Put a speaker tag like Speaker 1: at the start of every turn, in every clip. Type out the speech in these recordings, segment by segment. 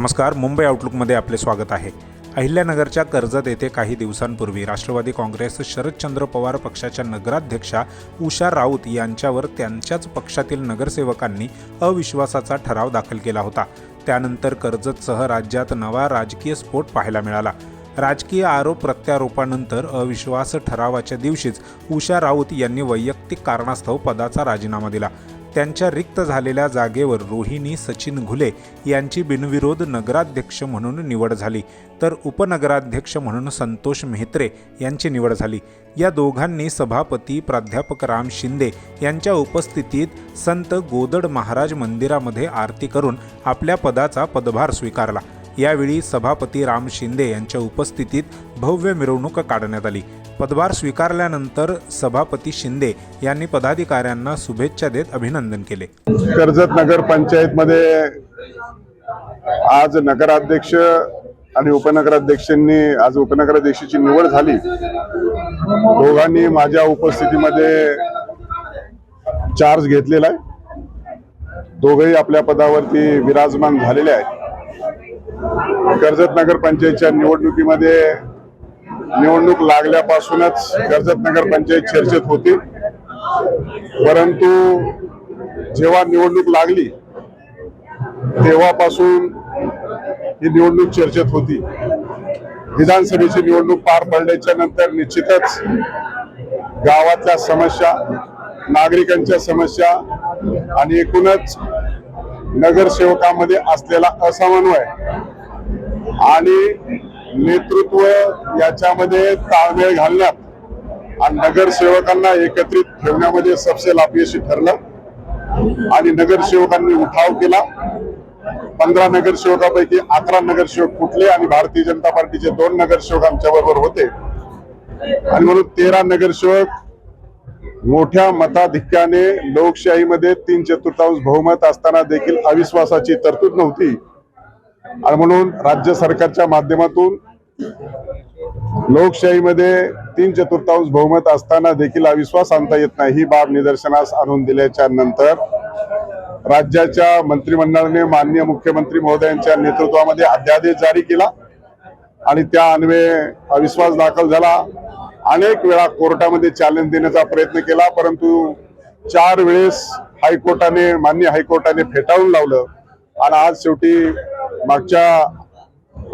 Speaker 1: नमस्कार मुंबई आउटलुकमध्ये आपले स्वागत आहे. अहिल्यानगरच्या कर्जत येथे काही दिवसांपूर्वी राष्ट्रवादी काँग्रेस शरदचंद्र पवार पक्षाच्या नगराध्यक्षा उषा राऊत यांच्यावर त्यांच्याच पक्षातील नगरसेवकांनी अविश्वासाचा ठराव दाखल केला होता. त्यानंतर कर्जतसह राज्यात नवा राजकीय स्फोट पाहायला मिळाला. राजकीय आरोप प्रत्यारोपानंतर अविश्वास ठरावाच्या दिवशीच उषा राऊत यांनी वैयक्तिक कारणास्तव पदाचा राजीनामा दिला. त्यांच्या रिक्त झालेल्या जागेवर रोहिणी सचिन घुले यांची बिनविरोध नगराध्यक्ष म्हणून निवड झाली. तर उपनगराध्यक्ष म्हणून संतोष मेहत्रे यांची निवड झाली. या दोघांनी सभापती प्राध्यापक राम शिंदे यांच्या उपस्थितीत संत गोदड महाराज मंदिरामध्ये आरती करून आपल्या पदाचा पदभार स्वीकारला. यावेळी सभापती राम शिंदे यांच्या उपस्थितीत भव्य मिरवणूक काढण्यात आली. पदभार स्वीकारल्यानंतर सभापती शिंदे यांनी पदाधिकाऱ्यांना शुभेच्छा देत अभिनंदन केले.
Speaker 2: कर्जत नगर पंचायतमध्ये आज नगराध्यक्ष आणि उपनगराध्यक्षांनी आज उपनगराध्यक्षाची निवड झाली. दोघांनी माझ्या उपस्थितीमध्ये चार्ज घेतलेला आहे. दोघंही आपल्या पदावरती विराजमान झालेले आहेत. कर्जत नगर पंचायतच्या निवडणुकीमध्ये निवडणूक लागल्यापासूनच कर्जत नगर पंचायत चर्चेत होती. परंतु जेव्हा निवडणूक लागली तेव्हापासून ही निवडणूक चर्चेत होती. विधानसभेची निवडणूक पार पडल्याच्या नंतर निश्चितच गावातल्या समस्या नागरिकांच्या समस्या आणि एकूणच नगरसेवकामध्ये असलेला असमन्वय आणि नेतृत्व याच्यामध्ये ताळमेळ घालण्यात आणि नगरसेवकांना एकत्रित ठेवण्यामध्ये सबसेल अपयशी ठरलं. आणि नगरसेवकांनी उठाव केला. पंधरा नगरसेवकापैकी अकरा नगरसेवक फुटले आणि भारतीय जनता पार्टीचे दोन नगरसेवक आमच्या बरोबर होते. आणि म्हणून तेरा नगरसेवक मोठ्या मताधिक्याने लोकशाहीमध्ये तीन चतुर्थांश बहुमत असताना देखील अविश्वासाची तरतूद नव्हती. आणि म्हणून राज्य सरकारच्या माध्यमातून लोकशाहीमध्ये तीन चतुर्थांश बहुमत असताना देखील अविश्वास आणता येत नाही. ही बाब निदर्शनास आणून दिल्याच्या नंतर राज्याच्या मंत्रिमंडळाने माननीय मुख्यमंत्री महोदयांच्या नेतृत्वामध्ये अध्यादेश जारी केला आणि त्या अन्वये अविश्वास दाखल झाला. अनेक वेळा कोर्टामध्ये चॅलेंज देण्याचा प्रयत्न केला परंतु चार वेळेस हायकोर्टाने मान्य हायकोर्टाने फेटाळून लावलं. आणि आज शेवटी मागच्या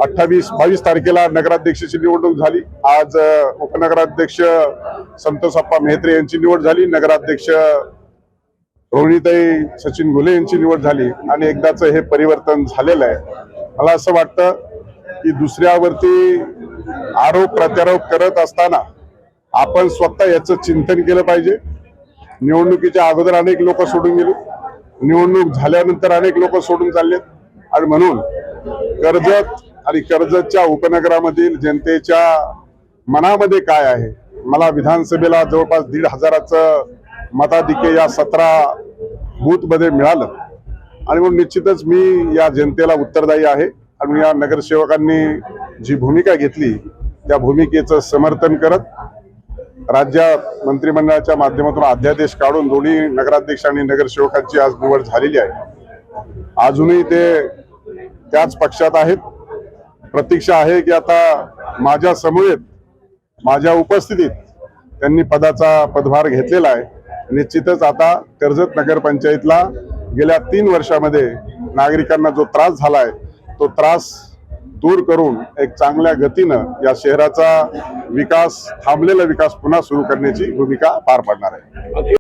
Speaker 2: अठ्ठावीस बावीस तारखेला नगराध्यक्षाची निवडणूक झाली. आज उपनगराध्यक्ष संतोषप्पा मेहत्रे यांची निवड झाली. नगराध्यक्ष रोहिणीताई सचिन घुले यांची निवड झाली आणि एकदाच हे परिवर्तन झालेलं आहे. मला असं वाटतं की दुसऱ्यावरती आरोप प्रत्यारोप करत असताना आपण स्वतः याचं चिंतन केलं पाहिजे. निवडणुकीच्या अगोदर अनेक लोक सोडून गेले. निवडणूक झाल्यानंतर अनेक लोक सोडून चाललेत. आणि म्हणून कर्जत आणि कर्जतच्या उपनगरामधील जनतेच्या मनामध्ये काय आहे? मला विधानसभेला जवळपास दीड हजाराचं मताधिक्य या सतरा बूथमध्ये मिळालं. आणि म्हणून निश्चितच मी या जनतेला उत्तरदायी आहे आणि या नगरसेवकांनी जी भूमिका घेतली त्या भूमिकेचं समर्थन करत राज्या मंत्रिमंडळाच्या माध्यमातून अध्यादेश काढून दोन्ही नगराध्यक्ष आणि नगरसेवकांची आज निवड झालेली आहे. अजूनही ते त्याच पक्षात आहेत. प्रतीक्षा आहे की आता माझ्या समवेत माझ्या उपस्थितीत त्यांनी पदाचा पदभार घेतलेला आहे. निश्चितच आता कर्जत नगरपंचायतला गेल्या तीन वर्षामध्ये नागरिकांना जो त्रास झालाय तो त्रास दूर करून एक चांगल्या गतीनं या शहराचा विकास थांबलेला विकास पुन्हा सुरू करण्याची भूमिका पार पाडणार आहे.